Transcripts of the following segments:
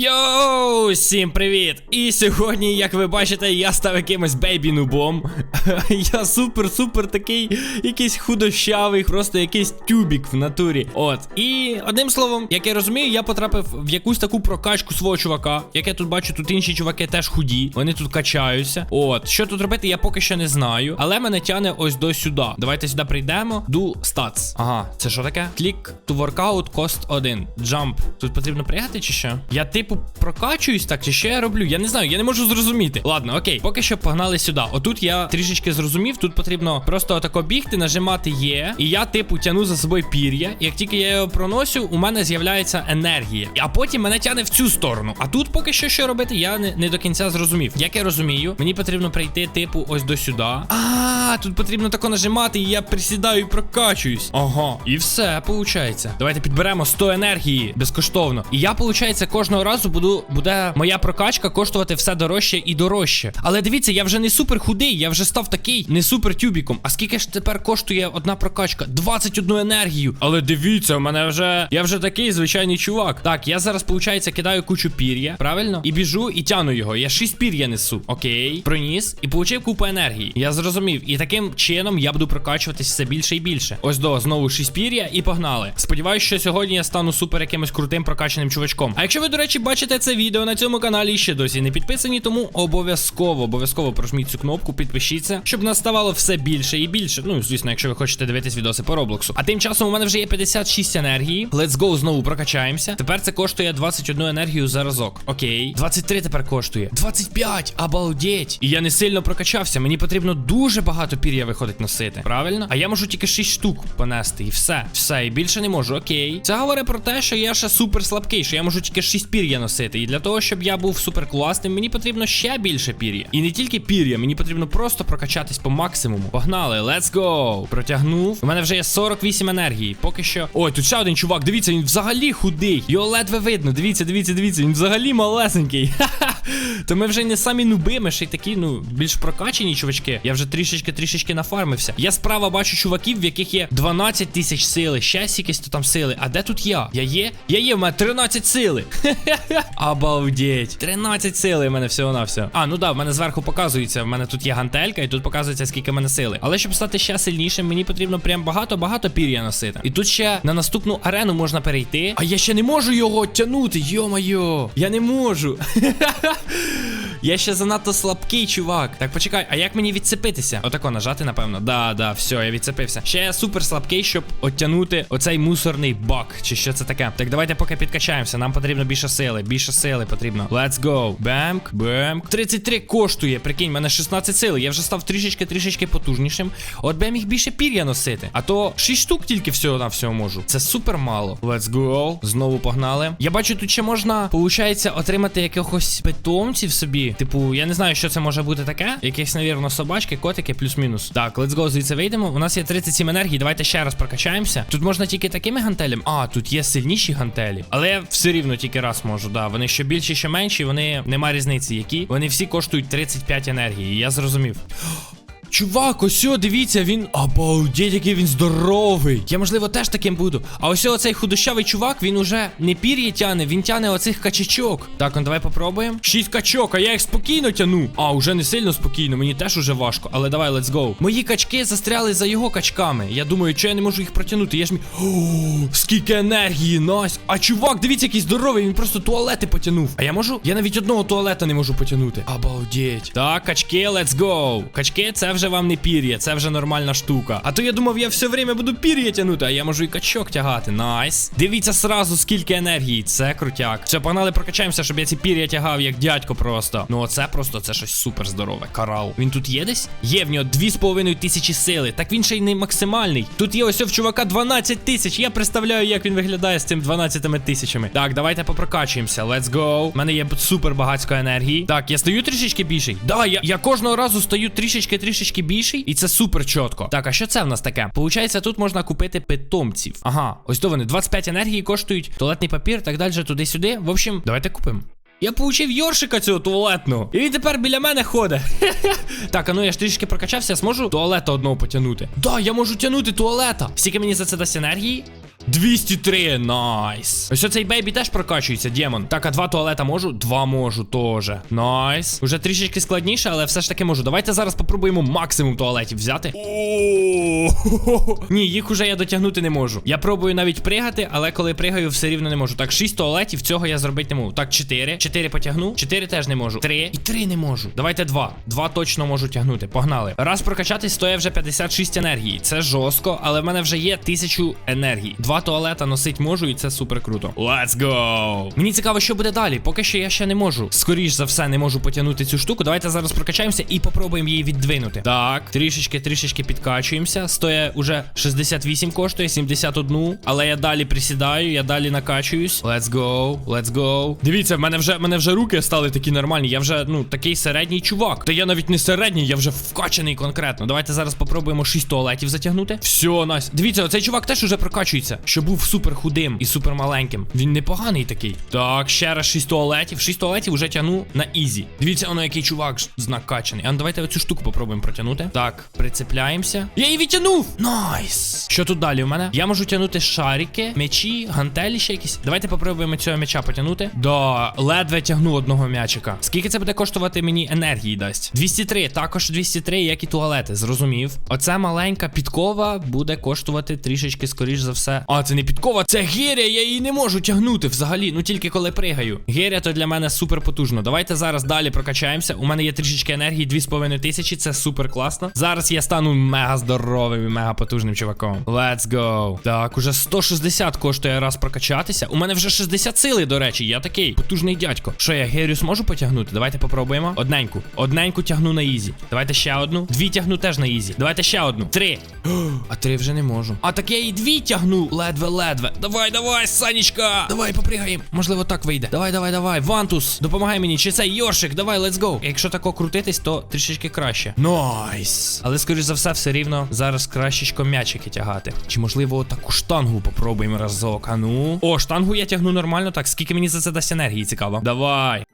Йоу, всім привіт! І сьогодні, як ви бачите, я став якимось бейбі-нубом. Я супер-супер такий, якийсь худощавий, просто якийсь тюбік в натурі. От. І одним словом, як я розумію, я потрапив в якусь таку прокачку свого чувака. Як я тут бачу, тут інші чуваки теж худі. Вони тут качаються. От. Що тут робити, я поки що не знаю. Але мене тяне ось до сюди. Давайте сюди прийдемо. Do stats. Ага, це що таке? Click to workout cost 1. Jump. Тут потрібно пригати чи що? Я типу прокачуюсь так, чи що я роблю? Я не знаю, я не можу зрозуміти. Ладно, окей, поки що погнали сюди. Отут я трішечки зрозумів. Тут потрібно просто отако бігти, нажимати Є. І я, типу, тяну за собою пір'я. Як тільки я його проносю, у мене з'являється енергія. А потім мене тяне в цю сторону. А тут поки що що робити, я не, не до кінця зрозумів. Як я розумію, мені потрібно прийти, типу, ось до сюди. А, тут потрібно тако нажимати, і я присідаю і прокачуюсь. Ага, і все, виходить. Давайте підберемо 100 енергії безкоштовно. І я, виходить, кожного разу буду буде моя прокачка коштувати все дорожче і дорожче. Але дивіться, я вже не супер худий, я вже став такий не супер тюбіком. А скільки ж тепер коштує одна прокачка? 21 енергію. Але дивіться, у мене вже я вже такий звичайний чувак. Так, я зараз, виходить, кидаю кучу пір'я, правильно? І біжу і тяну його. Я 6 пір'я несу. Окей, проніс і получив купу енергії. Я зрозумів. І таким чином я буду прокачуватись все більше і більше. Ось до знову 6 пір'я і погнали. Сподіваюсь, що сьогодні я стану супер якимось крутим прокачаним чувачком. А якщо ви, до речі, бачите це відео на цьому каналі і ще досі не підписані, тому обов'язково, обов'язково прожміть цю кнопку, підпишіться, щоб нас ставало все більше і більше. Ну, звісно, якщо ви хочете дивитись відоси по Роблоксу. А тим часом у мене вже є 56 енергії. Let's go, знову прокачаємося. Тепер це коштує 21 енергію за разок. Окей. 23 тепер коштує. 25! Обалдеть! І я не сильно прокачався. Мені потрібно дуже багато пір'я виходить носити. Правильно? А я можу тільки 6 штук понести. І все. Все, і більше не можу. Окей. Це говорить про те, що я ще супер слабкий, що я можу тільки 6 пір'я носити. І для того, щоб я був супер класним, мені потрібно ще більше пір'я. І не тільки пір'я, мені потрібно просто прокачатись по максимуму. Погнали, let's go! Протягнув. У мене вже є 48 енергії. Поки що. Ой, тут ще один чувак. Дивіться, він взагалі худий. Його ледве видно. Дивіться, дивіться, дивіться. Він взагалі малесенький. Ха-ха. То ми вже не самі нуби, ми ще й такі, ну, більш прокачені чувачки. Я вже трішечки-трішечки нафармився. Я справа бачу чуваків, в яких є 12 тисяч сили, ще сікись то там сили. А де тут я? Я є? Я є, в мене 13 сили. Обалдеть. 13 сили в мене всього на все. А, ну да, в мене зверху показується. В мене тут є гантелька, і тут показується, скільки в мене сили. Але щоб стати ще сильнішим, мені потрібно прям багато-багато пір'я носити. І тут ще на наступну арену можна перейти. А я ще не можу його тягнути, Йо-моє, Я не можу. Я ще занадто слабкий, чувак. Так, почекай, а як мені відцепитися? Отако нажати, напевно. Да, да, все, я відцепився. Ще я супер слабкий, щоб оттянути оцей мусорний бак. Чи що це таке? Так, давайте поки підкачаємося. Нам потрібно більше сили. Більше сили потрібно. Let's go. Бемк, бемк. 33 коштує. Прикинь, мене 16 сили. Я вже став трішечки-трішечки потужнішим. От би я міг більше пір'я носити. А то 6 штук тільки всього на всього можу. Це супер мало. Let's go. Знову погнали. Я бачу, тут ще можна, получається, отримати якихось питомців собі. Типу, я не знаю, що це може бути таке. Якісь, навірно, собачки, котики, плюс-мінус. Так, let's go, звідси вийдемо. У нас є 37 енергії. Давайте ще раз прокачаємося. Тут можна тільки такими гантелями. А, тут є сильніші гантелі. Але я все рівно тільки раз можу. Да, вони що більші, що менші, вони нема різниці, які. Вони всі коштують 35 енергії. Я зрозумів. Чувак, ось о, дивіться, він. Обалдеть, який він здоровий. Я, можливо, теж таким буду. А ось оцей худощавий чувак, він уже не пір'я тяне, він тяне оцих качачок. Так, ну давай попробуємо. Шість качок, а я їх спокійно тяну. А, уже не сильно спокійно, мені теж уже важко. Але давай, let's go. Мої качки застряли за його качками. Я думаю, що я не можу їх протягнути. Я ж мі. О, скільки енергії, Настя. А чувак, дивіться, який здоровий, він просто туалети потягнув. А я можу? Я навіть одного туалета не можу потягнути. Обалдеть. Так, качки, let's go. Качки, це вже вам не пір'я, це вже нормальна штука. А то я думав, я все время буду пір'я тягнути, а я можу і качок тягати. Найс. Дивіться сразу, скільки енергії. Це крутяк. Все, погнали, прокачаємося, щоб я ці пір'я тягав, як дядько просто. Ну, оце просто це щось супер здорове. Карал. Він тут є десь? Є в нього 2,5 тисячі сили. Так він ще й не максимальний. Тут є ось в чувака 12 тисяч. Я представляю, як він виглядає з цим 12 тисячами. Так, давайте попрокачуємося. Let's go. У мене є супер багатсько енергії. Так, я стаю трішечки більший. Да, я, я кожного разу стаю трішечки-трішечки більший, і це супер чітко. Так, а що це в нас таке? Получається, тут можна купити питомців. Ага, ось то вони 25 енергії коштують, туалетний папір, так далі, туди-сюди. В общем, давайте купимо. Я получив Йоршика цього туалетного. І він тепер біля мене ходить. так, а ну я ж трішки прокачався, я зможу туалета одного потягнути. Да, я можу тягнути туалета. Скільки мені за це дасть енергії? 203, найс. Ось цей бейбі теж прокачується, демон. Так, а два туалета можу? Два можу теж. Найс. Уже трішечки складніше, але все ж таки можу. Давайте зараз попробуємо максимум туалетів взяти. Ні, їх уже я дотягнути не можу. Я пробую навіть пригати, але коли пригаю, все рівно не можу. Так, 6 туалетів, цього я зробити не можу. Так, 4. 4 потягну. 4 теж не можу. 3. І 3 не можу. Давайте 2. 2 точно можу тягнути. Погнали. Раз прокачатись, стоїть вже 56 енергії. Це жорстко, але в мене вже є 1000 енергії. Два туалета носить можу, і це супер круто. Let's go! Мені цікаво, що буде далі. Поки що я ще не можу. Скоріш за все, не можу потягнути цю штуку. Давайте зараз прокачаємося і попробуємо її віддвинути. Так, трішечки, трішечки підкачуємося. Стоє уже 68 коштує, 71. Але я далі присідаю, я далі накачуюсь. Let's go, let's go. Дивіться, в мене вже мене вже руки стали такі нормальні. Я вже, ну, такий середній чувак. Та я навіть не середній, я вже вкачаний конкретно. Давайте зараз попробуємо 6 туалетів затягнути. Все, найс. Дивіться, оцей чувак теж уже прокачується, що був супер худим і супер маленьким. Він непоганий такий. Так, ще раз 6 туалетів. 6 туалетів вже тягну на ізі. Дивіться, воно який чувак ж накачаний. А ну давайте оцю штуку попробуємо протягнути. Так, прицепляємося. Я її відтягнув! Найс! Що тут далі в мене? Я можу тягнути шарики, м'ячі, гантелі ще якісь. Давайте попробуємо цього м'яча потягнути. Да, ледве тягну одного м'ячика. Скільки це буде коштувати мені енергії дасть? 203, також 203, як і туалети, зрозумів. Оце маленька підкова буде коштувати трішечки, скоріш за все. А, це не підкова, це гиря, я її не можу тягнути взагалі. Ну тільки коли пригаю. Гиря то для мене супер потужно. Давайте зараз далі прокачаємося. У мене є трішечки енергії, 2,5 тисячі, це супер класно. Зараз я стану мега здоровим і мега потужним чуваком. Let's go. Так, уже 160 коштує раз прокачатися. У мене вже 60 сили, до речі. Я такий потужний дядько. Що я герю зможу потягнути? Давайте попробуємо. Одненьку. Одненьку тягну на ізі. Давайте ще одну. Дві тягну теж на ізі. Давайте ще одну. Три. А три вже не можу. А так я і дві тягну. Ледве-ледве. Давай, давай, Санечка. Давай, попригаємо. Можливо, так вийде. Давай, давай, давай. Вантус, допомагай мені. Чи це Йоршик? Давай, let's go. Якщо тако крутитись, то трішечки краще. Найс. Але скоріш за все, все рівно зараз кращечко м'ячики тягати. Чи можливо таку штангу попробуємо разок. А ну. О, штангу я тягну нормально. Так, скільки мені за це дасть енергії, цікаво. Давай.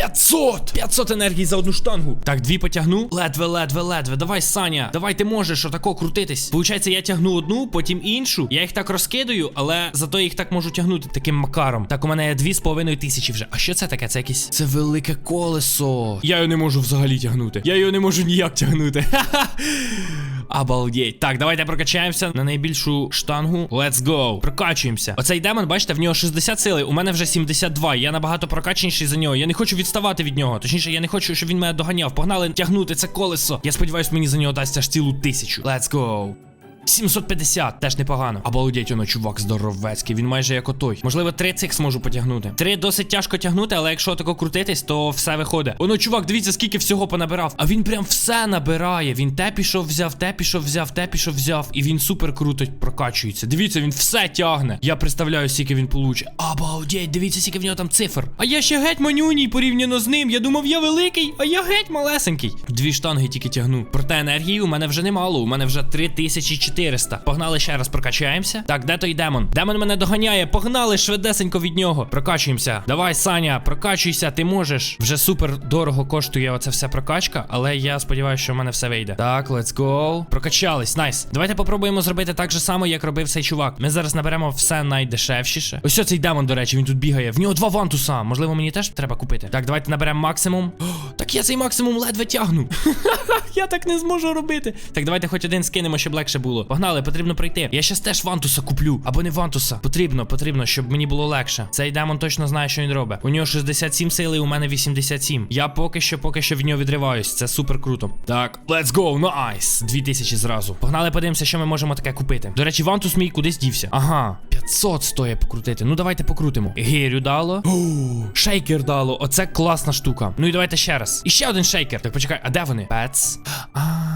500! 500 енергії за одну штангу. Так, дві потягну. Ледве, ледве, ледве. Давай, Саня. Давай ти можеш отако крутитись. Получається, я тягну одну, потім іншу. Я їх так розкидаю, але зато я їх так можу тягнути таким макаром. Так, у мене є дві з половиною тисячі вже. А що це таке? Це якесь. Це велике колесо. Я його не можу взагалі тягнути. Я його не можу ніяк тягнути. Ха-ха. Обалдеть. Так, давайте прокачаємося на найбільшу штангу. Let's go. Прокачуємося. Оцей демон, бачите, в нього 60 сили, у мене вже 72. Я набагато прокачаніший за нього. Я не хочу відставати від нього. Точніше, я не хочу, щоб він мене доганяв. Погнали тягнути це колесо. Я сподіваюся, мені за нього дасть аж цілу тисячу. Let's go. 750, теж непогано. Обалдеть, воно, чувак, здоровецький. Він майже як отой. Можливо, три цих зможу потягнути. Три досить тяжко тягнути, але якщо тако крутитись, то все виходить. Воно, чувак, дивіться, скільки всього понабирав. А він прям все набирає. Він те пішов, взяв, те пішов, взяв, те пішов, взяв. І він супер круто прокачується. Дивіться, він все тягне. Я представляю, скільки він получить. Обалдеть, дивіться, скільки в нього там цифр. А я ще геть манюній порівняно з ним. Я думав, я великий, а я геть малесенький. Дві штанги тільки тягну. Проте енергії у мене вже немало. У мене вже 3400. Погнали ще раз, прокачаємося. Так, де той демон? Демон мене доганяє. Погнали швидесенько від нього. Прокачуємося. Давай, Саня, прокачуйся, ти можеш. Вже супер дорого коштує оця вся прокачка, але я сподіваюся, що в мене все вийде. Так, let's go. Прокачались, найс. Давайте попробуємо зробити так же само, як робив цей чувак. Ми зараз наберемо все найдешевшіше. Ось цей демон, до речі, він тут бігає. В нього два вантуса. Можливо, мені теж треба купити. Так, давайте наберемо максимум. Так я цей максимум ледве тягну. Я так не зможу робити. Так, давайте хоч один скинемо, щоб легше було. Погнали, потрібно пройти. Я щас теж вантуса куплю. Або не вантуса. Потрібно, потрібно, щоб мені було легше. Цей демон точно знає, що він робить. У нього 67 сили, у мене 87. Я поки що, поки що в нього відриваюсь. Це супер круто. Так, let's go, найс. 2000 зразу. Погнали, подивимося, що ми можемо таке купити. До речі, вантус мій кудись дівся. Ага, 500 стоїть покрутити. Ну давайте покрутимо. Гирю дало. Шейкер дало. Оце класна штука. Ну і давайте ще раз. І ще один шейкер. Так почекай, а де вони? Пец. А.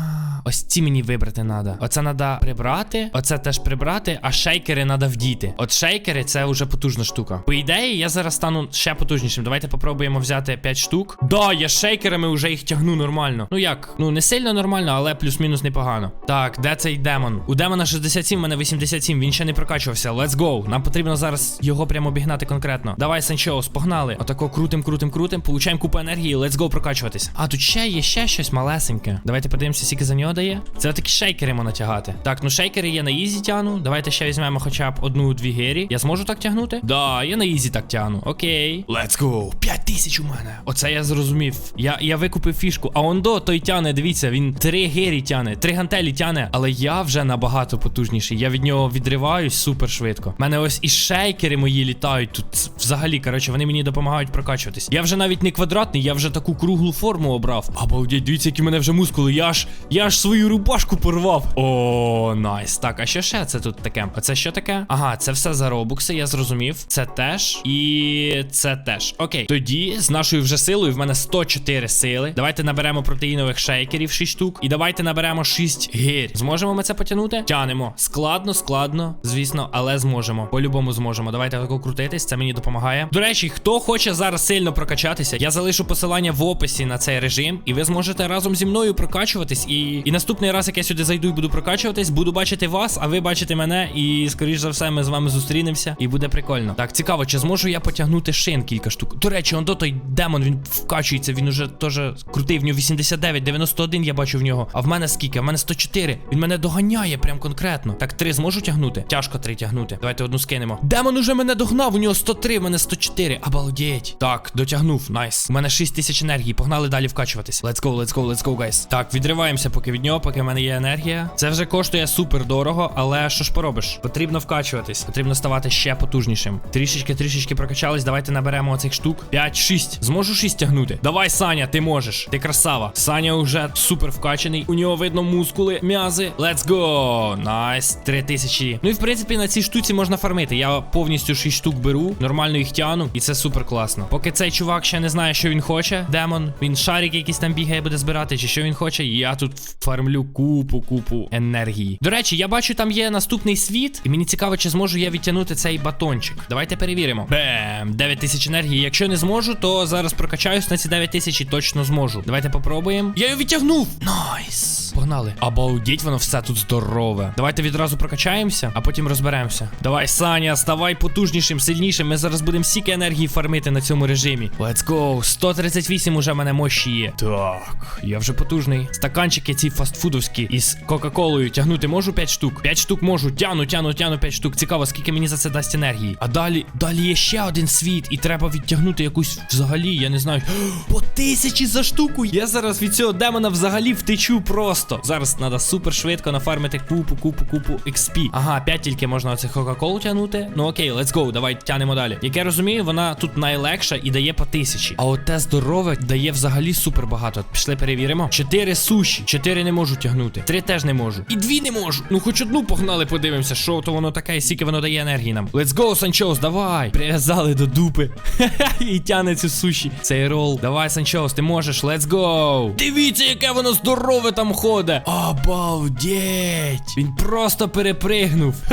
Ось ці мені вибрати треба. Оце треба прибрати, оце теж прибрати, а шейкери треба вдіти. От шейкери це вже потужна штука. По ідеї, я зараз стану ще потужнішим. Давайте попробуємо взяти 5 штук. Да, я шейкерами вже їх тягну нормально. Ну як? Ну не сильно нормально, але плюс-мінус непогано. Так, де цей демон? У демона 67, у мене 87. Він ще не прокачувався. Let's go. Нам потрібно зараз його прямо обігнати конкретно. Давай, Санчоус, погнали. Отако крутим, крутим, крутим. Получаємо купу енергії. Let's go прокачуватись. А тут ще є ще щось малесеньке. Давайте подивимося, скільки за нього дає? Це такі шейкери можна тягати. Так, ну шейкери є на ізі тягну. Давайте ще візьмемо хоча б одну-дві гирі. Я зможу так тягнути? Да, я на ізі так тягну. Окей. Let's go. 5 тисяч у мене. Оце я зрозумів. Я, я викупив фішку. А ондо той тяне, дивіться, він три гирі тяне, три гантелі тяне. Але я вже набагато потужніший. Я від нього відриваюсь супер швидко. У мене ось і шейкери мої літають тут. Взагалі, коротше, вони мені допомагають прокачуватись. Я вже навіть не квадратний, я вже таку круглу форму обрав. Обалдеть, дивіться, які в мене вже мускули. Я ж я ж свою рубашку порвав. О, найс. Так, а що ще це тут таке? Оце що таке? Ага, це все за робукси, я зрозумів. Це теж. І це теж. Окей. Тоді з нашою вже силою в мене 104 сили. Давайте наберемо протеїнових шейкерів 6 штук. І давайте наберемо 6 гір. Зможемо ми це потягнути? Тянемо. Складно, складно, звісно, але зможемо. По-любому зможемо. Давайте тако крутитись, це мені допомагає. До речі, хто хоче зараз сильно прокачатися, я залишу посилання в описі на цей режим, і ви зможете разом зі мною прокачуватись. І, і наступний раз, як я сюди зайду і буду прокачуватись, буду бачити вас, а ви бачите мене. І скоріш за все, ми з вами зустрінемося, і буде прикольно. Так, цікаво, чи зможу я потягнути шин кілька штук. До речі, он до той демон він вкачується, він уже теж крутий. В нього 89, 91 я бачу в нього. А в мене скільки? В мене 104. Він мене доганяє прям конкретно. Так, три зможу тягнути? Тяжко три тягнути. Давайте одну скинемо. Демон уже мене догнав, у нього 103, в мене 104. Обалдеть. Так, дотягнув. Найс. У мене 6 тисяч енергії. Погнали далі вкачуватись. Let's go, let's go, let's go, guys. Так, відриваємося поки від нього, поки в мене є енергія. Це вже коштує супер дорого, але що ж поробиш? Потрібно вкачуватись, потрібно ставати ще потужнішим. Трішечки, трішечки прокачались. Давайте наберемо оцих штук. 5-6. Зможу 6 тягнути. Давай, Саня, ти можеш. Ти красава. Саня вже супер вкачаний. У нього видно мускули, м'язи. Let's go. Найс. 3000. Ну і в принципі на цій штуці можна фармити. Я повністю 6 штук беру, нормально їх тяну, і це супер класно. Поки цей чувак ще не знає, що він хоче. Демон. Він шарик якийсь там бігає, буде збирати, чи що він хоче. Я тут фармлю купу, купу енергії. До речі, я бачу, там є наступний світ, і мені цікаво, чи зможу я відтягнути цей батончик. Давайте перевіримо. Бем, 9000 енергії. Якщо не зможу, то зараз прокачаюсь на ці 9000 і точно зможу. Давайте попробуємо. Я його відтягнув. Найс. Погнали. Обалдеть, воно все тут здорове. Давайте відразу прокачаємося, а потім розберемося. Давай, Саня, ставай потужнішим, сильнішим. Ми зараз будемо стільки енергії фармити на цьому режимі. Let's go. 138 уже в мене мощі є. Так, я вже потужний. Стаканчики ці фастфудовські із Кока-Колою тягнути можу 5 штук. 5 штук можу. Тяну, тяну, тяну 5 штук. Цікаво, скільки мені за це дасть енергії. А далі, далі є ще один світ, і треба відтягнути якусь взагалі, я не знаю. По тисячі за штуку. Я зараз від цього демона взагалі втечу просто. Зараз треба супер швидко нафармити купу, купу, купу XP. Ага, 5 тільки можна оцих Кока-Колу тягнути. Ну окей, let's go, давай тянемо далі. Як я розумію, вона тут найлегша і дає по тисячі. А от те здорове дає взагалі супер багато. Пішли перевіримо. 4 суші, 4 не можу тягнути. 3 теж не можу. І 2 не можу. Ну хоч одну погнали, подивимося, що то воно таке, і скільки воно дає енергії нам. Let's go, Санчоус, давай. Прив'язали до дупи. І тяне цю суші. Цей рол. Давай, Санчоус, ти можеш. Let's go. Дивіться, яке воно здорове там ходить. Обалдеть. Він просто перепригнув.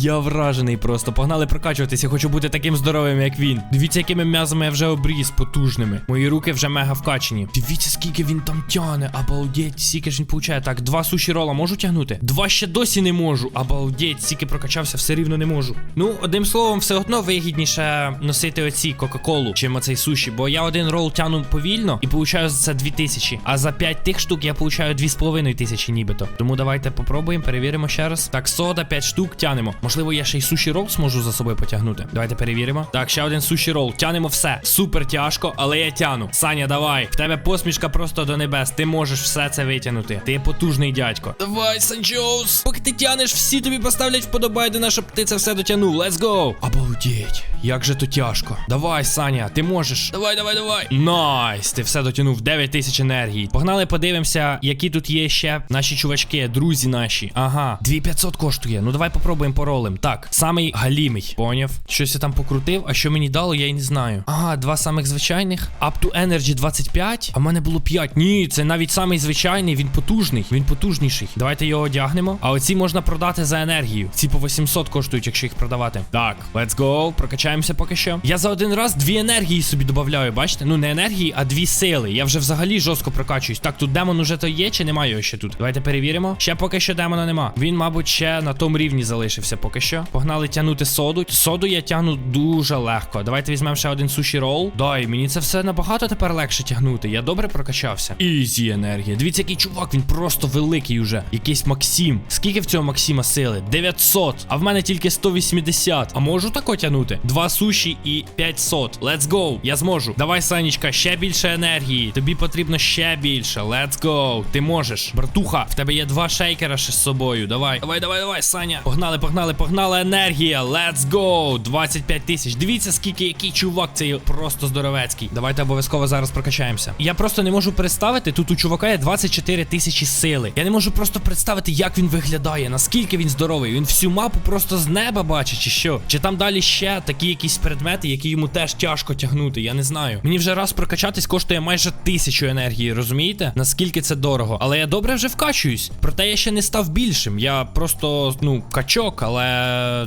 Я вражений просто. Погнали прокачуватися. Хочу бути таким здоровим, як він. Дивіться, якими м'язами я вже обріз, потужними. Мої руки вже мега вкачені. Дивіться, скільки він там тяне. Обалдеть, скільки ж він получає. Так, два суші рола можу тягнути? Два ще досі не можу. Обалдеть, скільки прокачався, все рівно не можу. Ну, одним словом, все одно вигідніше носити оці Кока-Колу, чим оцей суші. Бо я один рол тяну повільно і получаю за це 2000. А за 5 тих штук я получаю 2,5 тисячі нібито. Тому давайте попробуємо, перевіримо ще раз. Так, сода, 5 штук тянемо. Можливо, я ще й суші рол зможу за собою потягнути. Давайте перевіримо. Так, ще один суші рол. Тянемо все. Супер тяжко, але я тяну. Саня, давай. В тебе посмішка просто до небес. Ти можеш все це витягнути. Ти потужний дядько. Давай, Санчоус. Поки ти тянеш, всі тобі поставлять вподобайдена, щоб ти це все дотягнув. Let's go. Обалдеть. Як же то тяжко. Давай, Саня, ти можеш. Давай, давай, давай. Найс, ти все дотягнув. 9 тисяч енергії. Погнали, подивимося, які тут є ще наші чувачки, друзі наші. Ага, 2500 коштує. Ну давай попробуємо поролим. Так, самий галімий. Поняв. Щось я там покрутив, а що мені дало, я й не знаю. Ага, два самих звичайних. Up to Energy 25. А в мене було 5. Ні, це навіть самий звичайний, він потужний. Він потужніший. Давайте його одягнемо. А оці можна продати за енергію. Ці по 800 коштують, якщо їх продавати. Так, let's go. Прокачаємося поки що. Я за один раз дві енергії собі додаю, бачите? Ну не енергії, а дві сили. Я вже взагалі жорстко прокачуюсь. Так, тут демон уже то є, чи немає його ще тут? Давайте перевіримо. Ще поки що демона нема. Він, мабуть, ще на тому рівні залишився поки поки що. Погнали тягнути соду. Соду я тягну дуже легко. Давайте візьмемо ще один суші рол. Дай, мені це все набагато тепер легше тягнути. Я добре прокачався. Ізі енергія. Дивіться, який чувак, він просто великий уже. Якийсь Максим. Скільки в цього Максима сили? 900. А в мене тільки 180. А можу тако тягнути? Два суші і 500. Let's go. Я зможу. Давай, Санічка, ще більше енергії. Тобі потрібно ще більше. Let's go. Ти можеш. Братуха, в тебе є два шейкера ще з собою. Давай. Давай, давай, давай, Саня. Погнали, погнали, погнали. Енергія. Let's go. 25 тисяч. Дивіться, скільки який чувак цей просто здоровецький. Давайте обов'язково зараз прокачаємося. Я просто не можу представити. Тут у чувака є 24 тисячі сили. Я не можу просто представити, як він виглядає, наскільки він здоровий. Він всю мапу просто з неба бачить, чи що? Чи там далі ще такі якісь предмети, які йому теж тяжко тягнути? Я не знаю. Мені вже раз прокачатись коштує майже тисячу енергії, розумієте? Наскільки це дорого. Але я добре вже вкачуюсь. Проте я ще не став більшим. Я просто, ну, качок, але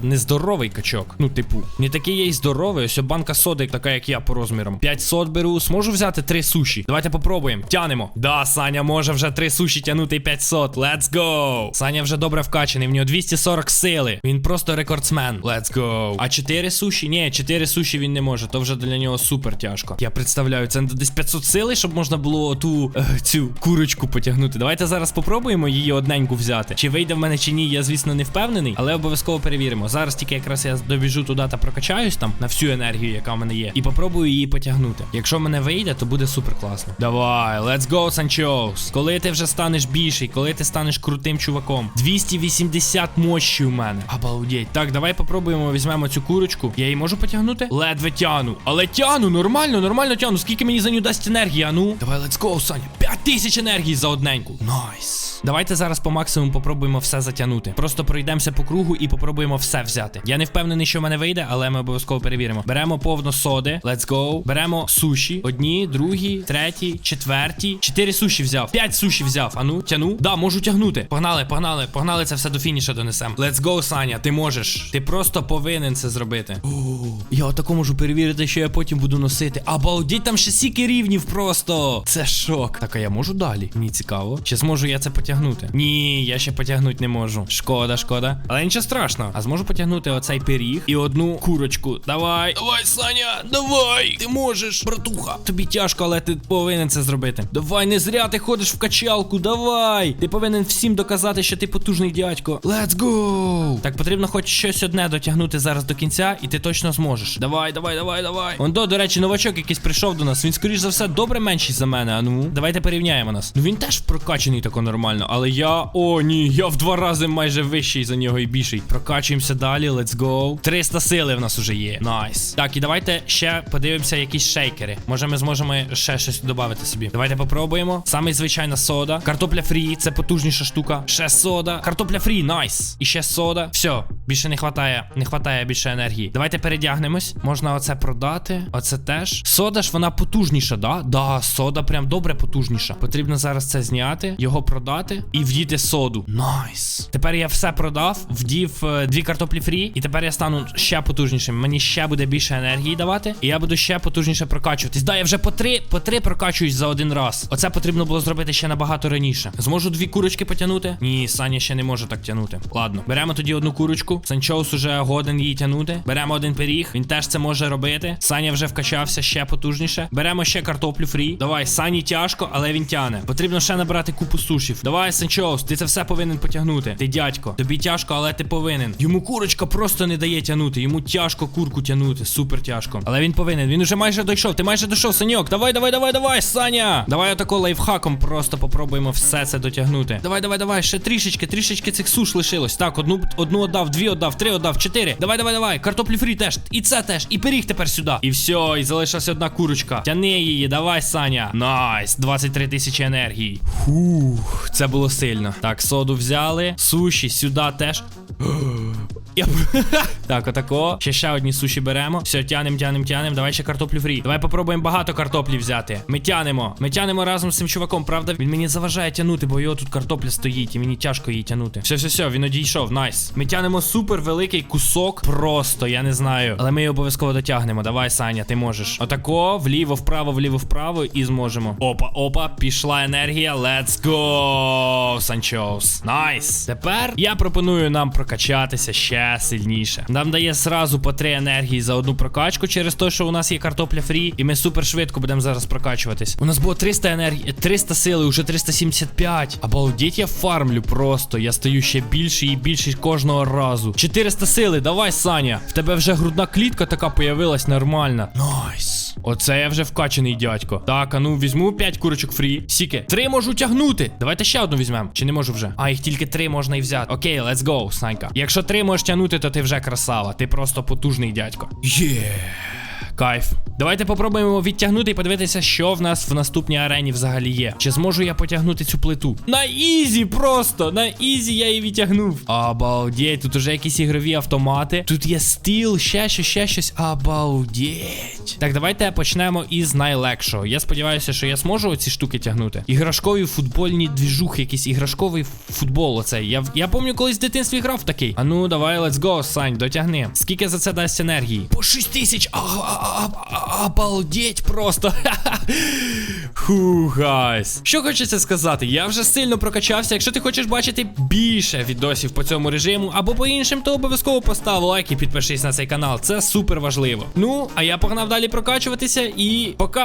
не здоровий качок. Ну, типу, не такий я й здоровий. Ось банка соди, така як я по розмірам. 500 беру. Зможу взяти три суші. Давайте попробуємо. Тянемо. Да, Саня може вже три суші тягнути і 500. Let's go. Саня вже добре вкачаний. В нього 240 сили. Він просто рекордсмен. Let's go. А 4 суші? Ні, 4 суші він не може. То вже для нього супер тяжко. Я представляю, це десь 500 сили, щоб можна було ту е, цю курочку потягнути. Давайте зараз попробуємо її одненьку взяти. Чи вийде в мене чи ні, я звісно не впевнений, але обов'язково перевіримо. Зараз тільки якраз я добіжу туди та прокачаюсь там на всю енергію, яка в мене є, і попробую її потягнути. Якщо в мене вийде, то буде супер класно. Давай, let's go, Санчоус. Коли ти вже станеш більший, коли ти станеш крутим чуваком. 280 мощі у мене. Обалдеть. Так, давай попробуємо, візьмемо цю курочку. Я її можу потягнути? Ледве тяну. Але тяну, нормально, нормально тяну. Скільки мені за нього дасть енергії, а ну? Давай, let's go, Саня. 5000 енергії за одненьку. Найс. Давайте зараз по максимуму попробуємо все затягнути. Просто пройдемося по кругу і попробуємо все взяти. Я не впевнений, що в мене вийде, але ми обов'язково перевіримо. Беремо повно соди. Let's go. Беремо суші. Одні, другі, треті, четверті. Чотири суші взяв. П'ять суші взяв. Ану, тяну. Да, можу тягнути. Погнали, погнали, погнали це все до фініша донесемо. Let's go, Саня. Ти можеш. Ти просто повинен це зробити. О, я отако можу перевірити, що я потім буду носити. Обалдіть, там ще стільки рівнів просто. Це шок. Так, а я можу далі? Мені цікаво. Чи зможу я це потягнути? Ні, я ще потягнути не можу. Шкода, шкода. Але нічого страшного. А зможу потягнути оцей пиріг і одну курочку. Давай. Давай, Саня, давай. Ти можеш, братуха. Тобі тяжко, але ти повинен це зробити. Давай, не зря ти ходиш в качалку. Давай. Ти повинен всім доказати, що ти потужний дядько. Let's go. Так, потрібно хоч щось одне дотягнути зараз до кінця, і ти точно зможеш. Давай, давай, давай, давай. Он до, до речі, новачок якийсь прийшов до нас. Він, скоріш за все, добре менший за мене. А ну, давайте порівняємо нас. Ну він теж прокачаний тако нормально. Але я. О, ні, я в два рази майже вищий за нього і більший. Прокачуємося далі, let's go. 300 сили в нас уже є. Найс. Так, і давайте ще подивимося якісь шейкери. Може, ми зможемо ще щось додати собі. Давайте попробуємо. Саме звичайна сода. Картопля фрі, це потужніша штука. Ще сода. Картопля фрі, найс. І ще сода. Все, більше не хватає. Не хватає більше енергії. Давайте передягнемось. Можна оце продати. Оце теж. Сода ж вона потужніша, да? Да, сода прям добре потужніша. Потрібно зараз це зняти, його продати і вдіти соду. Найс. Тепер я все продав, вдів е, дві картоплі фрі, і тепер я стану ще потужнішим. Мені ще буде більше енергії давати, і я буду ще потужніше прокачуватись. Да, я вже по три, по три прокачуюсь за один раз. Оце потрібно було зробити ще набагато раніше. Зможу дві курочки потягнути? Ні, Саня ще не може так тягнути. Ладно, беремо тоді одну курочку. Санчоус уже годен її тягнути. Беремо один пиріг. Він теж це може робити. Саня вже вкачався ще потужніше. Беремо ще картоплю фрі. Давай, Сані тяжко, але він тяне. Потрібно ще набрати купу сушів. Давай, Санчоус, ти це все повинен потягнути. Ти дядько. Тобі тяжко, але ти повинен. Йому курочка просто не дає тягнути. Йому тяжко курку тягнути. Супер тяжко. Але він повинен. Він уже майже дійшов. Ти майже дійшов, Саньок. Давай, давай, давай, давай, Саня. Давай отако лайфхаком просто попробуємо все це дотягнути. Давай, давай, давай. Ще трішечки, трішечки цих суш лишилось. Так, одну одну отдав, дві отдав, три отдав, чотири. Давай, давай, давай. Картоплі фрі теж. І це теж. І пиріг тепер сюди. І все, і залишилася одна курочка. Тяни її, давай, Саня. Найс, 23 тисячі енергії. Фух, це було сильно. Так, соду взяли. Суші сюди теж. Так, отако. Ще ще одні суші беремо. Все, тянем, тянем, тянем. Давай ще картоплю фрі. Давай попробуємо багато картоплі взяти. Ми тянемо. Ми тянемо разом з цим чуваком, правда? Він мені заважає тягнути, бо його тут картопля стоїть, і мені тяжко її тягнути. Все, все, все, він одійшов. Найс. Ми тянемо супер великий кусок. Просто, я не знаю. Але ми його обов'язково дотягнемо. Давай, Саня, ти можеш. Отако, вліво, вправо, вліво, вправо і зможемо. Опа, опа, пішла енергія. Let's go, Санчоус. Найс. Тепер я пропоную нам прокачатися ще сильніше. Нам дає зразу по 3 енергії за одну прокачку через те, що у нас є картопля фрі, і ми супер швидко будемо зараз прокачуватись. У нас було 300 енергії, 300 сили, уже 375. Обалдеть, я фармлю просто. Я стаю ще більше і більше кожного разу. 400 сили, давай, Саня. В тебе вже грудна клітка така появилась нормальна. Найс. Оце я вже вкачаний дядько. Так, а ну візьму 5 курочок фрі. Сіки, три можу тягнути. Давайте ще одну візьмемо. Чи не можу вже? А, їх тільки три можна і взяти. Окей, let's go, Санька. Якщо три можеш тягнути, то ти вже красава. Ти просто потужний дядько. Є. Кайф. Давайте попробуємо відтягнути і подивитися, що в нас в наступній арені взагалі є. Чи зможу я потягнути цю плиту? На ізі просто! На ізі я її відтягнув. Обалдеть, тут уже якісь ігрові автомати. Тут є стіл, ще щось, ще щось. Обалдеть. Так, давайте почнемо із найлегшого. Я сподіваюся, що я зможу оці штуки тягнути. Іграшкові футбольні двіжухи, якийсь іграшковий футбол. Оцей. Я, я пам'ятаю, колись в дитинстві грав такий. А ну, давай, let's go, Сань, дотягни. Скільки за це дасть енергії? По 6 тисяч. А- а- а- а- Обалдеть просто. Ху. Що хочеться сказати? Я вже сильно прокачався. Якщо ти хочеш бачити більше відосів по цьому режиму або по іншим, то обов'язково постав лайк і підпишись на цей канал. Це супер важливо. Ну, а я погнав далі прокачуватися і пока.